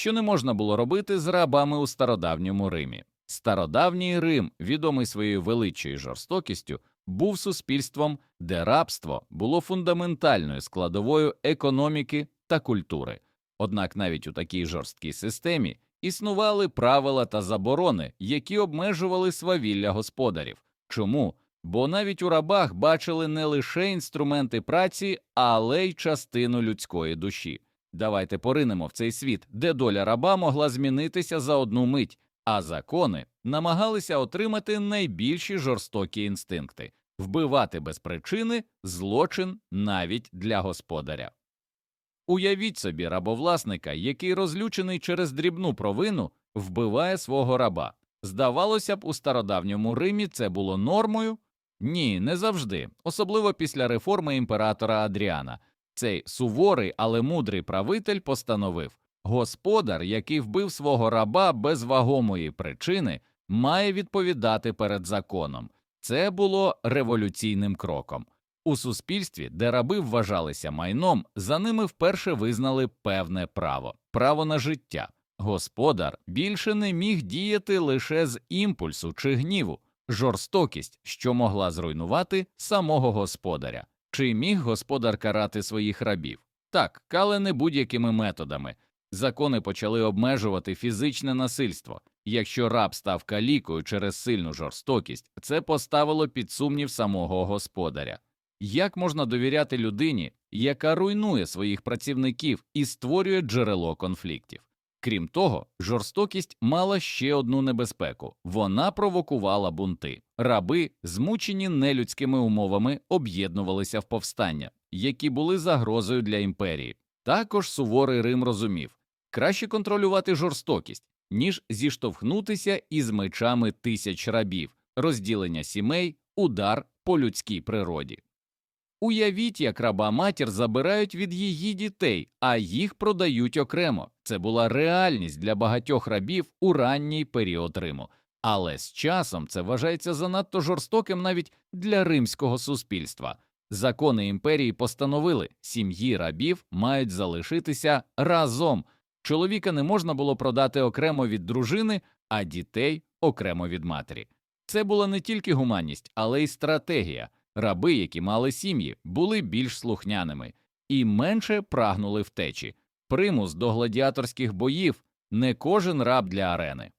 що не можна було робити з рабами у стародавньому Римі. Стародавній Рим, відомий своєю величою жорстокістю, був суспільством, де рабство було фундаментальною складовою економіки та культури. Однак навіть у такій жорсткій системі існували правила та заборони, які обмежували свавілля господарів. Чому? Бо навіть у рабах бачили не лише інструменти праці, але й частину людської душі. Давайте поринемо в цей світ, де доля раба могла змінитися за одну мить, а закони намагалися отримати найбільші жорстокі інстинкти вбивати без причини злочин навіть для господаря. Уявіть собі рабовласника, який розлючений через дрібну провину вбиває свого раба. Здавалося б, у стародавньому Римі це було нормою? Ні, не завжди, особливо після реформи імператора Адріана. Цей суворий, але мудрий правитель постановив господар, який вбив свого раба без вагомої причини, має відповідати перед законом. Це було революційним кроком. У суспільстві, де раби вважалися майном, за ними вперше визнали певне право право на життя. Господар більше не міг діяти лише з імпульсу чи гніву, жорстокість, що могла зруйнувати самого господаря. Чи міг господар карати своїх рабів? Так, але не будь-якими методами. Закони почали обмежувати фізичне насильство. Якщо раб став калікою через сильну жорстокість, це поставило під сумнів самого господаря. Як можна довіряти людині, яка руйнує своїх працівників і створює джерело конфліктів? Крім того, жорстокість мала ще одну небезпеку вона провокувала бунти. Раби, змучені нелюдськими умовами, об'єднувалися в повстання, які були загрозою для імперії. Також суворий Рим розумів краще контролювати жорстокість, ніж зіштовхнутися із мечами тисяч рабів, розділення сімей, удар по людській природі. Уявіть, як раба матір забирають від її дітей, а їх продають окремо. Це була реальність для багатьох рабів у ранній період Риму. Але з часом це вважається занадто жорстоким навіть для римського суспільства. Закони імперії постановили, сім'ї рабів мають залишитися разом. Чоловіка не можна було продати окремо від дружини, а дітей окремо від матері. Це була не тільки гуманність, але й стратегія. Раби, які мали сім'ї, були більш слухняними і менше прагнули втечі. Примус до гладіаторських боїв не кожен раб для арени.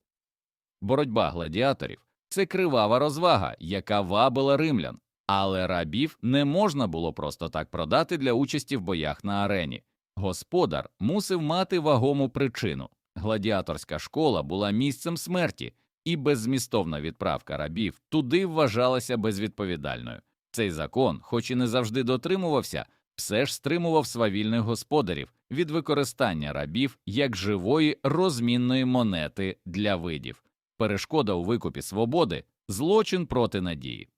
Боротьба гладіаторів це кривава розвага, яка вабила римлян, але рабів не можна було просто так продати для участі в боях на арені. Господар мусив мати вагому причину. Гладіаторська школа була місцем смерті, і беззмістовна відправка рабів туди вважалася безвідповідальною. Цей закон, хоч і не завжди дотримувався, все ж стримував свавільних господарів від використання рабів як живої розмінної монети для видів, перешкода у викупі свободи, злочин проти надії.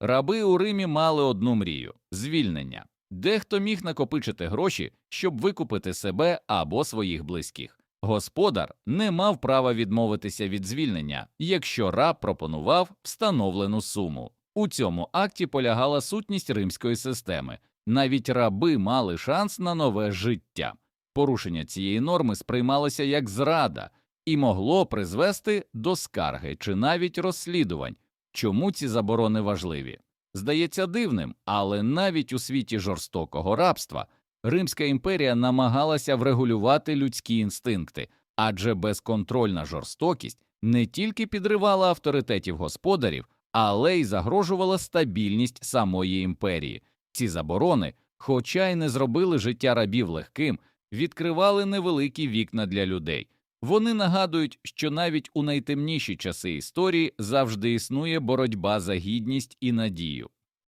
Раби у Римі мали одну мрію звільнення. Дехто міг накопичити гроші, щоб викупити себе або своїх близьких. Господар не мав права відмовитися від звільнення, якщо раб пропонував встановлену суму. У цьому акті полягала сутність римської системи. Навіть раби мали шанс на нове життя. Порушення цієї норми сприймалося як зрада і могло призвести до скарги чи навіть розслідувань. Чому ці заборони важливі? Здається дивним, але навіть у світі жорстокого рабства Римська імперія намагалася врегулювати людські інстинкти, адже безконтрольна жорстокість не тільки підривала авторитетів господарів, але й загрожувала стабільність самої імперії. Ці заборони, хоча й не зробили життя рабів легким, відкривали невеликі вікна для людей. Вони нагадують, що навіть у найтемніші часи історії завжди існує боротьба за гідність і надію.